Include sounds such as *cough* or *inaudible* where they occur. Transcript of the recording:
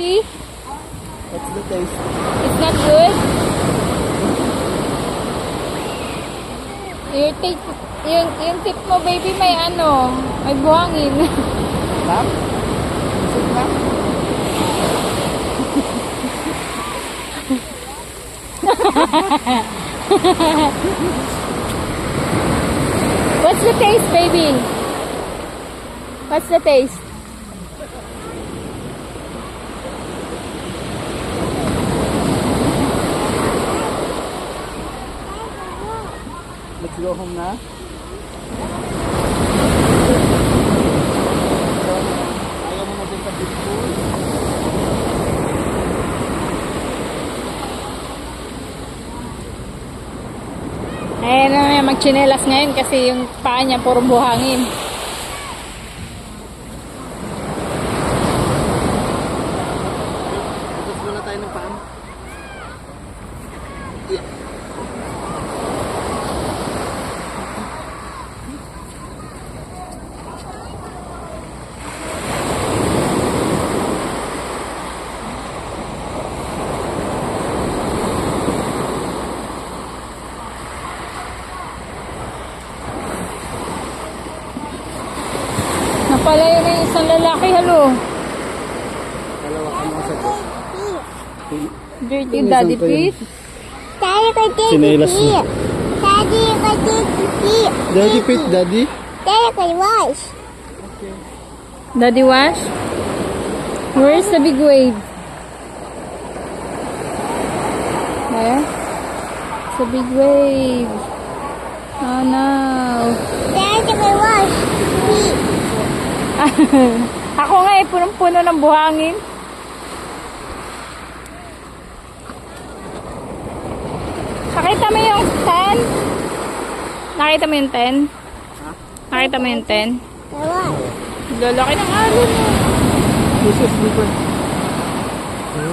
Lucky? What's the taste? It's not good? Your take, yung, yung tip mo, baby, may ano, may buhangin. Ma'am? Isip na? What's the taste, baby? What's the taste? Go home na. Ayaw mo sa big pool. Ayan na magchinelas ngayon kasi yung paa niya puro buhangin. Napalayo na yung isang lalaki, halo. Dalawa ka mga sagot. Dirty daddy yun. Pete. Daddy ko Sinelas mo. Daddy ko dito Daddy Pete, Daddy? Daddy ko wash. Daddy wash? Where's the big wave? There? It's a big wave. Oh no. Daddy ko wash. *laughs* Ako nga eh, punong-puno ng buhangin. Nakita mo yung 10? Nakita mo yung 10? Nakita mo yung 10? Wash. Lalaki ng alon mo. This is different.